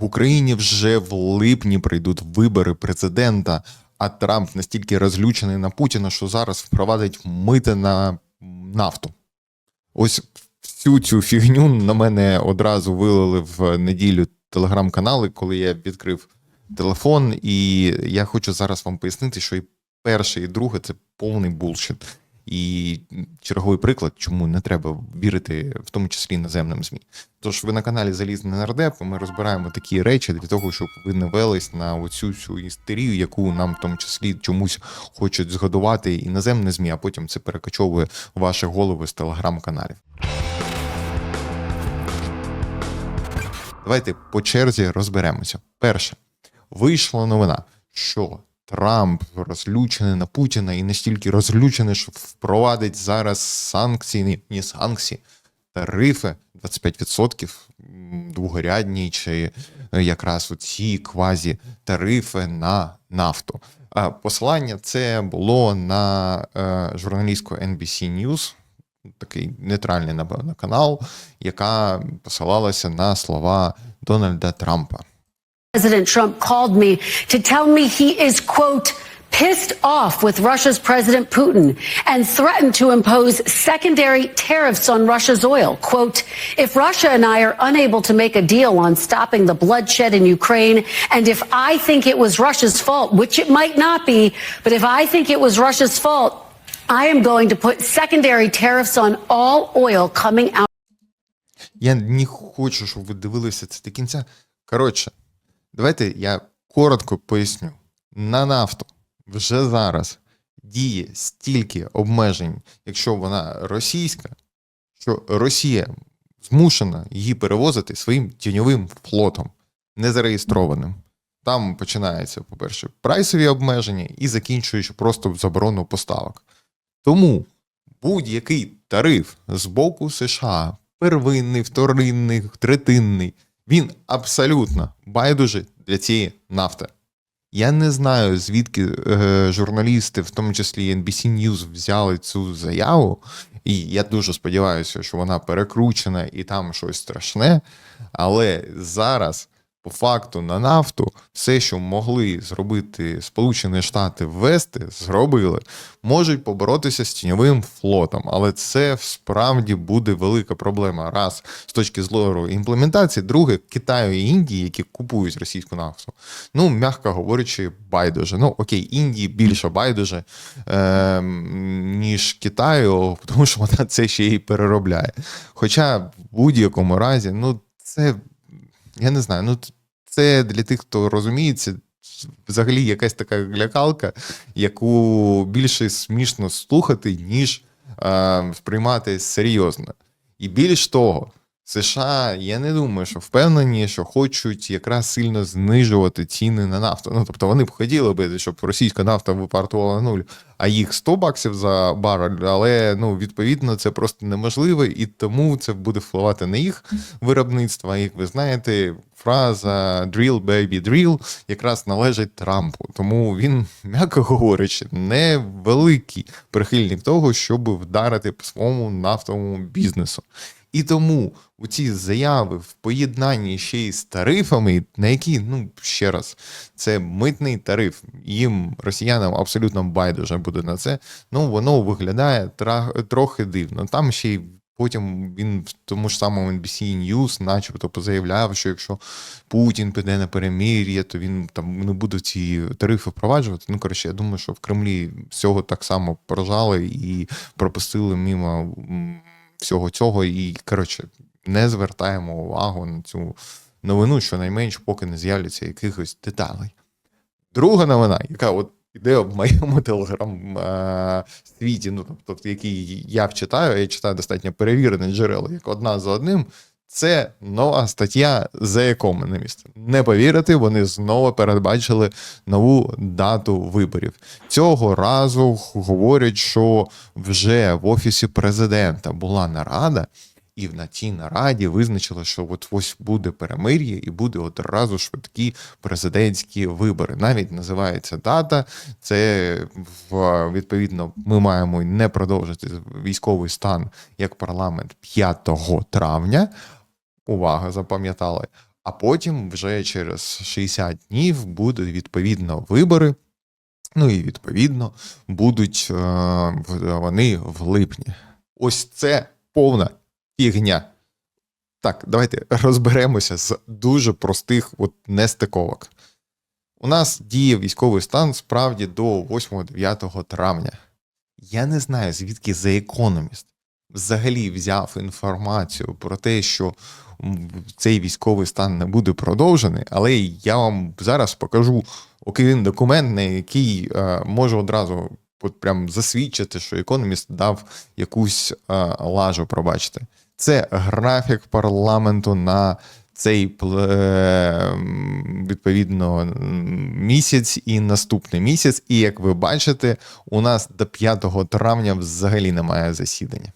В Україні вже в липні прийдуть вибори президента, а Трамп настільки розлючений на Путіна, що зараз впровадить мити на нафту. Ось всю цю фігню на мене одразу вилили в неділю телеграм-канали, коли я відкрив телефон, і я хочу зараз вам пояснити, що і перше, і друге це повний булшит. І черговий приклад, чому не треба вірити, в тому числі іноземним ЗМІ. Тож ви на каналі Залізний нардеп. Ми розбираємо такі речі для того, щоб ви не велись на оцю всю істерію, яку нам в тому числі чомусь хочуть згодувати іноземні ЗМІ, а потім це перекачовує ваші голови з телеграм-каналів. Давайте по черзі розберемося. Перше, вийшла новина, що Трамп розлючений на Путіна і настільки розлючений, що впровадить зараз санкції, ні, не санкції, тарифи 25% м, двогорядні, чи е, якраз оці квазі тарифи на нафту. А посилання це було на е, журналістку NBC News, такий нейтральний, канал, яка посилалася на слова Дональда Трампа. President Trump called me to tell me he is, quote, pissed off with Russia's President Putin and threatened to impose secondary tariffs on Russia's oil. Quote, if Russia and I are unable to make a deal on stopping the bloodshed in Ukraine, and if I think it was Russia's fault, which it might not be, but if I think it was Russia's fault, I am going to put secondary tariffs on all oil coming out. Я не хочу, щоб ви дивилися це до кінця. Коротше, давайте я коротко поясню. На нафту вже зараз діє стільки обмежень, якщо вона російська, що Росія змушена її перевозити своїм тіньовим флотом, незареєстрованим. Там починається, по-перше, прайсові обмеження і закінчуючи просто заборону поставок. Тому будь-який тариф з боку США, первинний, вторинний, третинний, він абсолютно байдужий для цієї нафти. Я не знаю, звідки е, журналісти, в тому числі NBC News, взяли цю заяву, і я дуже сподіваюся, що вона перекручена і там щось страшне. Але зараз, по факту, на нафту, все, що могли зробити Сполучені Штати ввести, зробили, можуть поборотися з тіньовим флотом, але це справді буде велика проблема. Раз з точки зору імплементації, друге, Китаю і Індії, які купують російську нафту. Ну, м'яко говорячи, байдуже. Ну, окей, Індії більше байдуже, е, ніж Китаю, тому що вона це ще й переробляє. Хоча в будь-якому разі, ну, це я не знаю, ну це для тих, хто розуміється, взагалі якась така лякалка, яку більше смішно слухати, ніж е, сприймати серйозно. І більш того, США, я не думаю, що впевнені, що хочуть якраз сильно знижувати ціни на нафту. Ну тобто вони б хотіли би, щоб російська нафта випартувала нуль, а їх 100 баксів за барель, але ну відповідно це просто неможливо, і тому це буде впливати на їх виробництво. Як ви знаєте, фраза «drill, baby, drill» якраз належить Трампу. Тому він, м'яко говорячи, не великий прихильник того, щоб вдарити по своєму нафтовому бізнесу. І тому у ці заяви в поєднанні ще й з тарифами, на які, ну ще раз, це митний тариф. Їм росіянам абсолютно байдуже буде на це. Ну воно виглядає трохи дивно. Там ще й потім він в тому ж самому NBC News, начебто, позаявляв, що якщо Путін піде на перемир'я, то він там не буде ці тарифи впроваджувати. Ну коротше, я думаю, що в Кремлі всього так само поражали і пропустили мимо. Всього цього, і коротше, не звертаємо увагу на цю новину, щонайменш, поки не з'являться якихось деталей. Друга новина, яка от іде в моєму телеграм е, ну тобто, який я вчитаю, я читаю достатньо перевірені джерела, як одна за одним. Це нова стаття The Economist. Не повірите, вони знову передбачили нову дату виборів. Цього разу говорять, що вже в офісі президента була нарада, і на тій нараді визначили, що от ось буде перемир'я і буде одразу швидкі президентські вибори. Навіть називається дата. Це відповідно ми маємо не продовжити військовий стан як парламент 5 травня. Увага, запам'ятали. а потім вже через 60 днів будуть відповідно вибори. Ну і відповідно будуть е, вони в липні. Ось це повна фігня. Так, давайте розберемося з дуже простих от нестиковок. У нас діє військовий стан справді до 8-9 травня. Я не знаю, звідки The Economist взагалі взяв інформацію про те, що цей військовий стан не буде продовжений, але я вам зараз покажу один документ, на який е, можу одразу от прям засвідчити, що економіст дав якусь е, лажу, пробачте. Це графік парламенту на цей е, відповідно місяць і наступний місяць. І як ви бачите, у нас до 5 травня взагалі немає засідання.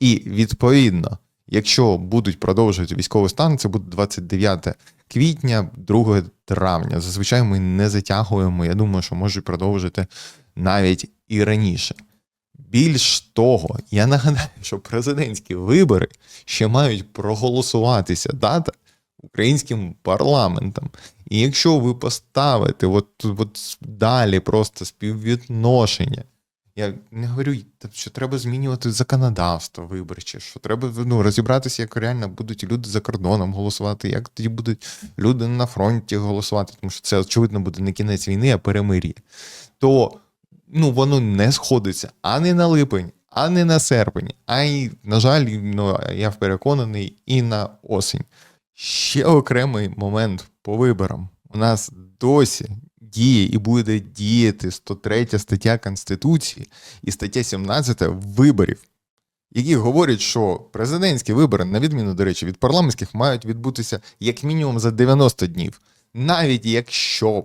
І відповідно, якщо будуть продовжувати військовий стан, це буде 29 квітня, 2 травня. Зазвичай ми не затягуємо. Я думаю, що можуть продовжити навіть і раніше. Більш того, я нагадаю, що президентські вибори ще мають проголосуватися дата українським парламентом. І якщо ви поставите от, от далі просто співвідношення, я не говорю, що треба змінювати законодавство виборче, що треба ну, розібратися, як реально будуть люди за кордоном голосувати, як тоді будуть люди на фронті голосувати, тому що це, очевидно, буде не кінець війни, а перемир'я. То ну, воно не сходиться ані на липень, ані на серпень, а й, на жаль, ну, я переконаний, і на осінь. Ще окремий момент по виборам. У нас досі діє і буде діяти 103 стаття Конституції і стаття 17 виборів, які говорять, що президентські вибори, на відміну, до речі, від парламентських, мають відбутися як мінімум за 90 днів. Навіть якщо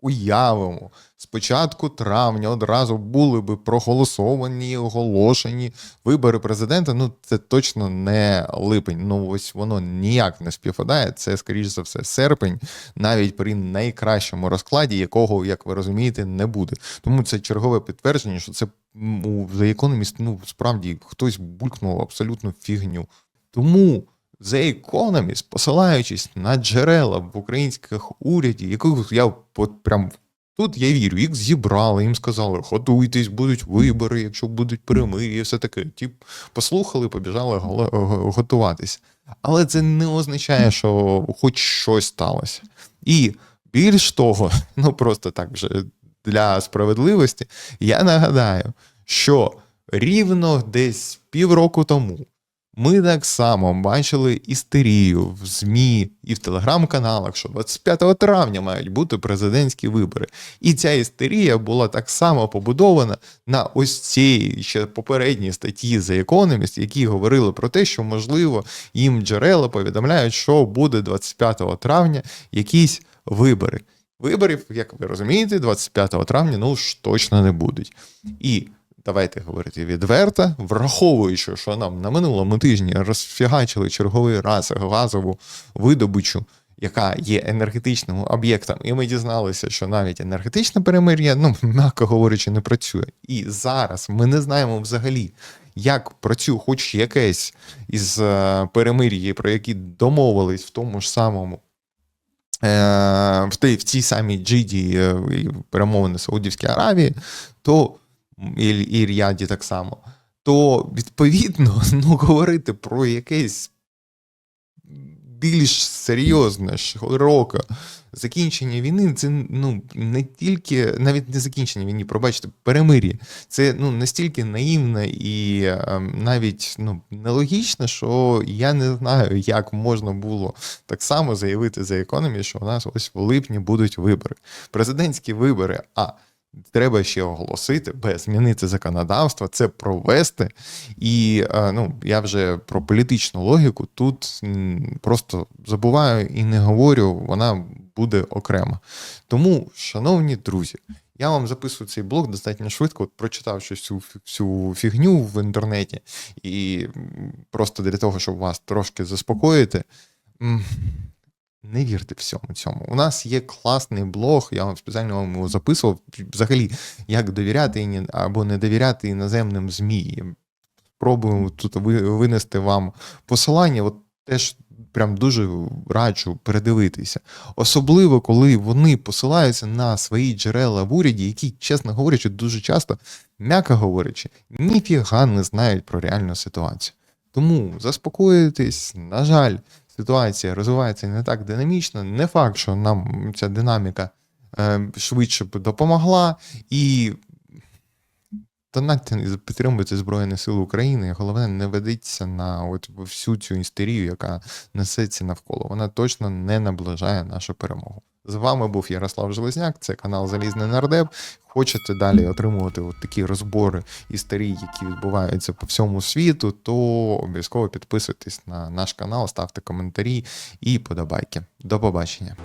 уявимо, з початку травня одразу були би проголосовані, оголошені вибори президента, ну це точно не липень. Ну ось воно ніяк не співпадає. Це, скоріш за все, серпень, навіть при найкращому розкладі, якого, як ви розумієте, не буде. Тому це чергове підтвердження, що це The Economist, ну справді хтось булькнув абсолютну фігню. Тому The Economist, посилаючись на джерела в українських уряді, яких я от прям тут я вірю, їх зібрали, їм сказали, готуйтесь, будуть вибори, якщо будуть перемир'я, і все таке. Ті послухали, побіжали готуватися. Але це не означає, що хоч щось сталося. І більш того, ну просто так вже для справедливості, я нагадаю, що рівно десь півроку тому ми так само бачили істерію в ЗМІ і в телеграм-каналах, що 25 травня мають бути президентські вибори. І ця істерія була так само побудована на ось цій ще попередній статті The Economist, які говорили про те, що можливо їм джерела повідомляють, що буде 25 травня якісь вибори. Виборів, як ви розумієте, 25 травня ну ж точно не будуть. І давайте говорити відверто, враховуючи, що нам на минулому тижні розфігачили черговий раз газову видобичу, яка є енергетичним об'єктом, і ми дізналися, що навіть енергетичне перемир'я, ну м'яко говорячи, не працює. І зараз ми не знаємо взагалі. Як працює хоч якесь із е, перемир'я, про які домовились в тому ж самому е, в тій, в цій самій Джиді е, перемовини Саудівській Аравії, то і, і Ріаді так само, то відповідно ну, говорити про якесь більш серйозне, широке закінчення війни, це ну не тільки навіть не закінчення війни, пробачте, перемир'я. Це ну настільки наївно і е, навіть ну нелогічно, що я не знаю, як можна було так само заявити за економію, що у нас ось в липні будуть вибори. Президентські вибори. А Треба ще оголосити, б, змінити законодавство, це провести. І е, ну, я вже про політичну логіку тут просто забуваю і не говорю, вона буде окрема. Тому, шановні друзі, я вам записую цей блог достатньо швидко, от прочитавши цю, цю фігню в інтернеті, і просто для того, щоб вас трошки заспокоїти. Не вірте всьому цьому. У нас є класний блог, я вам спеціально вам його записував. Взагалі, як довіряти або не довіряти іноземним ЗМІ. Пробую тут винести вам посилання. От теж прям дуже раджу передивитися. Особливо, коли вони посилаються на свої джерела в уряді, які, чесно говорячи, дуже часто, м'яко говорячи, ніфіга не знають про реальну ситуацію. Тому заспокоїтесь, на жаль, ситуація розвивається не так динамічно. Не факт, що нам ця динаміка е, швидше б допомогла, і донатьте і підтримуйте Збройні Сили України. Головне, не ведіться на от всю цю істерію, яка несеться навколо. Вона точно не наближає нашу перемогу. З вами був Ярослав Железняк, це канал Залізний Нардеп. Хочете далі отримувати от такі розбори історії, які відбуваються по всьому світу, то обов'язково підписуйтесь на наш канал, ставте коментарі і подобайки. До побачення.